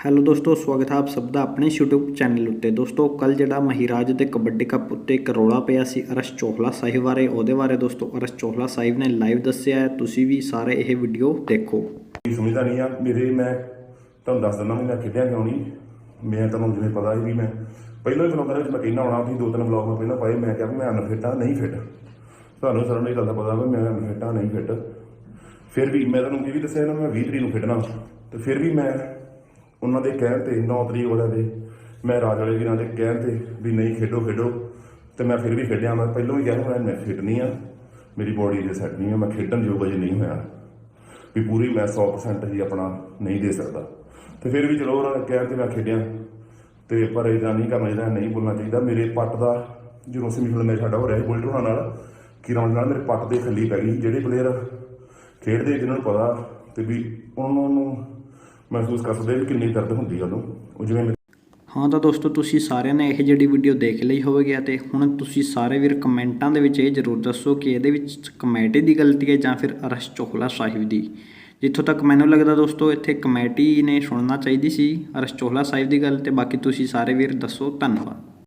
Hello ਦੋਸਤੋ, ਸਵਾਗਤ ਹੈ ਆਪ ਸਭ ਦਾ ਆਪਣੇ YouTube ਚੈਨਲ ਉੱਤੇ। ਦੋਸਤੋ ਕੱਲ ਜਿਹੜਾ ਮਹੀਰਾਜ ਦੇ ਕਬੱਡੀ ਕੱਪ ਉੱਤੇ ਇੱਕ ਰੌਲਾ ਪਿਆ ਸੀ ਅਰਸ਼ ਚੋਹਲਾ ਸਾਹਿਬ ਬਾਰੇ, ਉਹਦੇ ਬਾਰੇ ਦੋਸਤੋ ਅਰਸ਼ ਚੋਹਲਾ ਸਾਹਿਬ ਨੇ ਲਾਈਵ ਦੱਸਿਆ ਤੁਸੀਂ ਵੀ ਸਾਰੇ ਇਹ ਵੀਡੀਓ ਦੇਖੋ। ਕੀ ਸਮਝਦਾ ਨਹੀਂ ਆ, ਮੇਰੇ ਮੈਂ ਤੁਹਾਨੂੰ ਦੱਸ ਦਿੰਦਾ ਵੀ ਮੈਂ ਖੇਡਿਆ ਕਿਉਂ ਨਹੀਂ? ਮੈਂ ਤੁਹਾਨੂੰ ਜਿਵੇਂ ਪਤਾ ਹੀ ਵੀ ਮੈਂ ਪਹਿਲਾਂ ਹੀ ਬਲੌਗਾਂ ਵਿੱਚ ਮੈਂ ਕਹਿਣਾ ਆਉਣਾ ਸੀ ਦੋ ਤਿੰਨ ਬਲੌਗ ਮੈਂ ਪਹਿਲਾਂ ਪਾਏ, ਮੈਂ ਕਿਹਾ ਵੀ ਮੈਂ ਅਨਫਿਟ ਨਹੀਂ ਫਿੱਟ ਤੁਹਾਨੂੰ ਸਾਰਿਆਂ ਨੂੰ ਇਹ ਗੱਲ ਦਾ ਪਤਾ ਵੀ ਮੈਂ ਅਨਫਿਟ ਨਹੀਂ ਫਿੱਟ ਫਿਰ ਵੀ ਮੈਂ ਤੁਹਾਨੂੰ ਇਹ ਵੀ ਦੱਸਿਆ ਇਹਨਾਂ ਮੈਂ 20 ਤਰੀਕ ਨੂੰ ਖੇਡਣਾ। ਤੇ ਫਿਰ ਵੀ ਮੈਂ ਉਹਨਾਂ ਦੇ ਕਹਿਣ ਤੇ 9 ਤਰੀਕ ਵਾਲਿਆਂ ਦੇ ਮੈਂ ਰਾਜ ਵਾਲੇ ਵੀਰਾਂ ਦੇ ਕਹਿਣ ਤੇ ਵੀ ਨਹੀਂ ਖੇਡੋ ਖੇਡੋ। ਤੇ ਮੈਂ ਫਿਰ ਵੀ ਖੇਡਿਆ, ਮੈਂ ਪਹਿਲਾਂ ਵੀ ਕਿਹਾ ਸੀ ਮੈਂ ਫਿੱਟ ਨਹੀਂ ਆ। ਮੇਰੀ ਬੋਡੀ ਦੇ ਸੈੱਟ ਨਹੀਂ ਆ, ਮੈਂ ਖੇਡਣ ਯੋਗ ਅਜੇ ਨਹੀਂ ਹੋਇਆ। ਵੀ ਪੂਰੀ ਮੈਂ 100% ਹੀ ਆਪਣਾ ਨਹੀਂ ਦੇ ਸਕਦਾ। ਤੇ ਫਿਰ ਵੀ ਚਲੋ ਉਹਨਾਂ ਨੇ ਕਿਹਾ ਤੇ ਮੈਂ ਖੇਡਿਆ। ਤੇ ਪਰ ਇਹਦਾ ਨਹੀਂ ਕਰਨਾ ਚਾਹੀਦਾ, ਨਹੀਂ ਬੋਲਣਾ ਚਾਹੀਦਾ। ਮੇਰੇ ਪੱਟ ਦਾ ਜਦੋਂ ਸੈਮੀਫਾਈਨਲ ਮੈਚ ਸਾਡਾ ਹੋ ਰਿਹਾ ਸੀ ਬੁਲਟ ਹੋਣਾ ਨਾਲ, ਕਿ ਰੌਣ ਨਾਲ ਮੇਰੇ ਪੱਟ ਦੇ ਖੱਲੀ ਪੈ ਗਈ। ਜਿਹੜੇ ਪਲੇਅਰ ਖੇਡਦੇ ਜਿਨ੍ਹਾਂ ਨੂੰ ਪਤਾ ਤੇ ਵੀ ਉਹਨਾਂ ਨੂੰ ਮਹਿਸੂਸ ਕਰ ਸਕਦੇ ਵੀ ਕਿੰਨੀ ਦਰਦ ਹੁੰਦੀ ਆ ਉਹਨੂੰ। ਉਹ ਜਿਵੇਂ ਹਾਂ ਤਾਂ ਦੋਸਤੋ, ਤੁਸੀਂ ਸਾਰਿਆਂ ਨੇ ਇਹ ਜਿਹੜੀ ਵੀਡੀਓ ਦੇਖ ਲਈ ਹੋਵੇਗੀ ਅਤੇ ਹੁਣ ਤੁਸੀਂ ਸਾਰੇ ਵੀਰ ਕਮੈਂਟਾਂ ਦੇ ਵਿੱਚ ਇਹ ਜ਼ਰੂਰ ਦੱਸੋ ਕਿ ਇਹਦੇ ਵਿੱਚ ਕਮੇਟੀ ਦੀ ਗਲਤੀ ਹੈ ਜਾਂ ਫਿਰ ਅਰਸ਼ ਚੋਹਲਾ ਸਾਹਿਬ ਦੀ। ਜਿੱਥੋਂ ਤੱਕ ਮੈਨੂੰ ਲੱਗਦਾ ਦੋਸਤੋ, ਇੱਥੇ ਕਮੇਟੀ ਨੇ ਸੁਣਨਾ ਚਾਹੀਦੀ ਸੀ ਅਰਸ਼ ਚੋਹਲਾ ਸਾਹਿਬ ਦੀ ਗੱਲ ਤੇ ਬਾਕੀ ਤੁਸੀਂ ਸਾਰੇ ਵੀਰ ਦੱਸੋ। ਧੰਨਵਾਦ।